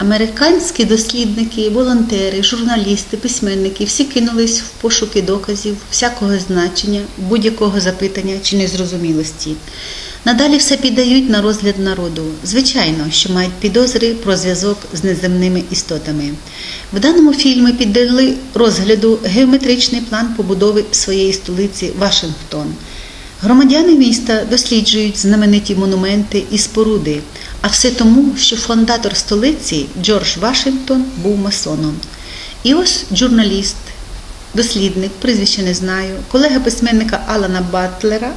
Американські дослідники, волонтери, журналісти, письменники всі кинулись в пошуки доказів всякого значення, будь-якого запитання чи незрозумілості. Надалі все піддають на розгляд народу. Звичайно, що мають підозри про зв'язок з неземними істотами. В даному фільмі піддали розгляду геометричний план побудови своєї столиці Вашингтон. Громадяни міста досліджують знамениті монументи і споруди, а все тому, що фондатор столиці Джордж Вашингтон був масоном. І ось журналіст, дослідник, прізвище не знаю, колега письменника Алана Батлера,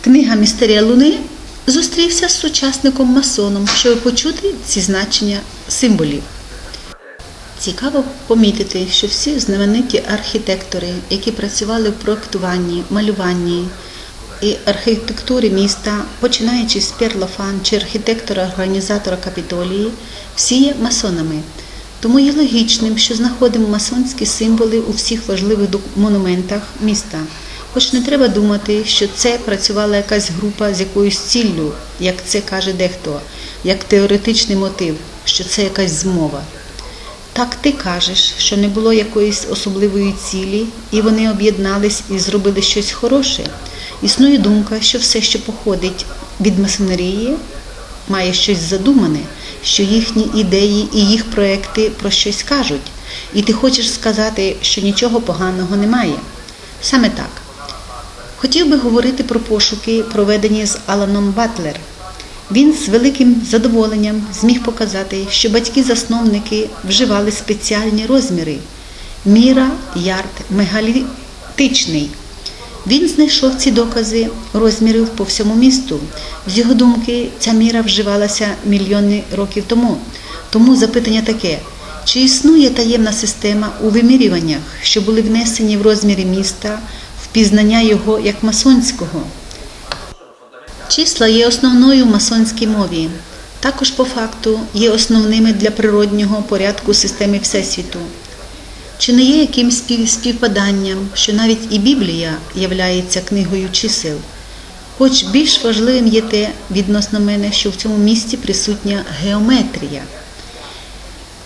книга Містерія Луни зустрівся з сучасником масоном, щоб почути ці значення символів. Цікаво помітити, що всі знамениті архітектори, які працювали в проектуванні, малюванні і архітектурі міста, починаючи з Перлофан чи архітектора-організатора Капітолії, всі є масонами. Тому є логічним, що знаходимо масонські символи у всіх важливих монументах міста. Хоч не треба думати, що це працювала якась група з якоюсь ціллю, як це каже дехто, як теоретичний мотив, що це якась змова. Так ти кажеш, що не було якоїсь особливої цілі, і вони об'єднались і зробили щось хороше. Існує думка, що все, що походить від масонерії, має щось задумане, що їхні ідеї і їх проекти про щось кажуть. І ти хочеш сказати, що нічого поганого немає. Саме так. Хотів би говорити про пошуки, проведені з Аланом Батлер. Він з великим задоволенням зміг показати, що батьки-засновники вживали спеціальні розміри. Міра ярд мегалітичний. Він знайшов ці докази розмірів по всьому місту. З його думки, ця міра вживалася мільйони років тому. Тому запитання таке: чи існує таємна система у вимірюваннях, що були внесені в розміри міста, впізнання його як масонського? Числа є основною в масонській мові. Також по факту є основними для природнього порядку системи Всесвіту. Чи не є якимсь співпаданням, що навіть і Біблія являється книгою чисел? Хоч більш важливим є те відносно мене, що в цьому місті присутня геометрія.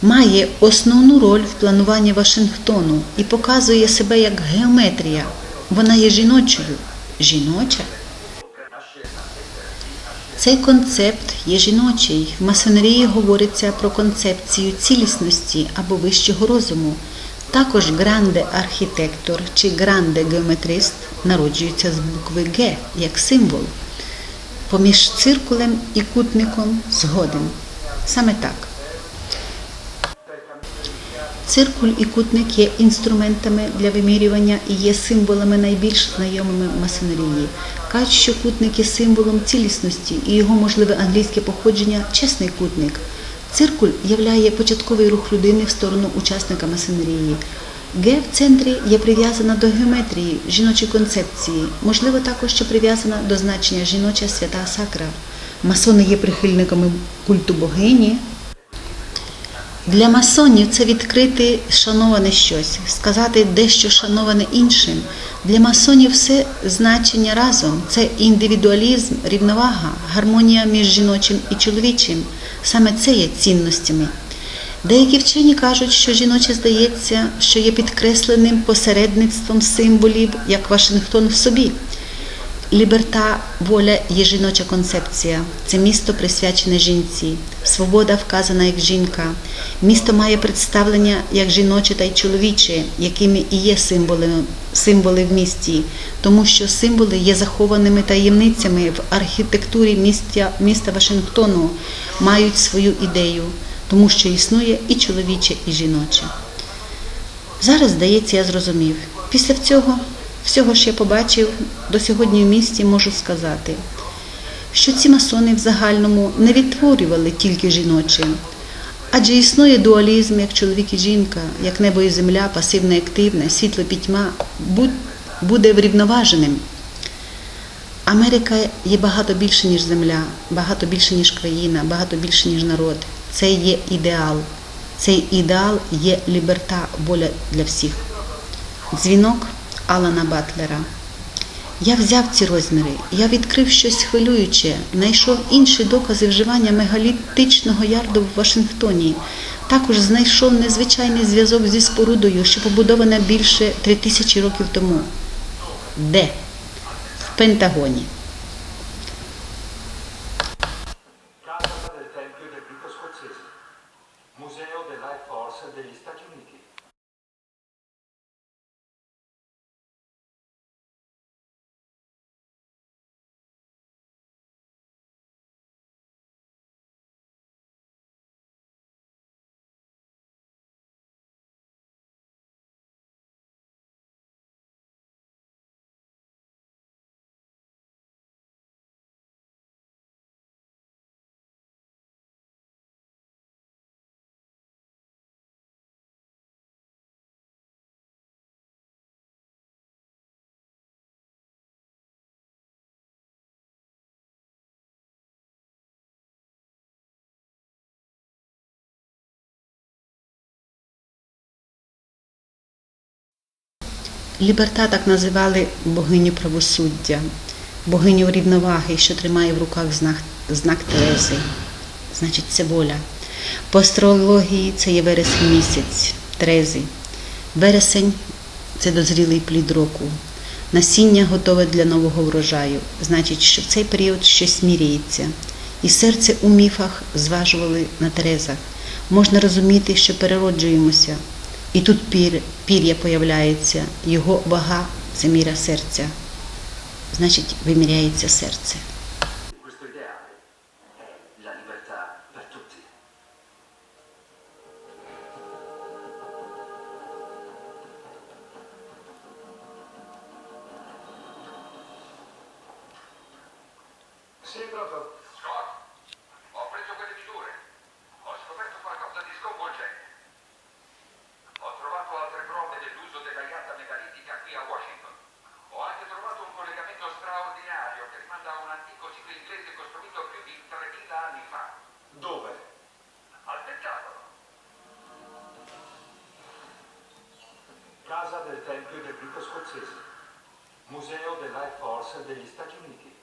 Має основну роль в плануванні Вашингтону і показує себе як геометрія. Вона є жіночою. Жіноча? Цей концепт є жіночий. В масонерії говориться про концепцію цілісності або вищого розуму. Також гранде архітектор чи гранде геометрист народжується з букви Г як символ. Поміж циркулем і кутником згоден. Саме так. Циркуль і кутник є інструментами для вимірювання і є символами найбільш знайомими масонерії. Кажуть, що кутник є символом цілісності і його можливе англійське походження чесний кутник. Циркуль являє початковий рух людини в сторону учасника масонерії. Г в центрі є прив'язана до геометрії, жіночої концепції, можливо, також що прив'язана до значення жіноча свята сакра. Масони є прихильниками культу богині, для масонів це відкрити шановане щось, сказати дещо шановане іншим. Для масонів все значення разом це індивідуалізм, рівновага, гармонія між жіночим і чоловічим. Саме це є цінностями. Деякі вчені кажуть, що жіноче здається, що є підкресленим посередництвом символів, як Вашингтон в собі. Ліберта, воля є жіноча концепція. Це місто присвячене жінці. Свобода вказана як жінка. Місто має представлення як жіноче та й чоловіче, якими і є символи, символи в місті, тому що символи є захованими таємницями в архітектурі міста, міста Вашингтону, мають свою ідею, тому що існує і чоловіче, і жіноче. Зараз, здається, я зрозумів. Після цього всього ж я побачив до сьогодні в місті, можу сказати, що ці масони в загальному не відтворювали тільки жіноче, адже існує дуалізм як чоловік і жінка, як небо і земля, пасивне і активне, світло пітьма, буде врівноваженим. Америка є багато більше, ніж земля, багато більше, ніж країна, багато більше, ніж народ. Це є ідеал. Цей ідеал є ліберта, воля для всіх. Дзвінок Алана Батлера. Я взяв ці розміри, я відкрив щось хвилююче, знайшов інші докази вживання мегалітичного ярду в Вашингтоні. Також знайшов незвичайний зв'язок зі спорудою, що побудована більше три тисячі років тому. Де? В Пентагоні. Ліберта так називали богиню правосуддя, богиню рівноваги, що тримає в руках знак, знак Терези. Значить, це воля. По астрології це є вересень місяць Терези. Вересень це дозрілий плід року. Насіння готове для нового врожаю. Значить, що в цей період щось міряється. І серце у міфах зважували на Терезах. Можна розуміти, що перероджуємося. І тут пір, пір'я появляється, його вага це міра серця. Значить, виміряється серце. Sì, pronto. Massachusetts, Museo dell'Air Force degli Stati Uniti.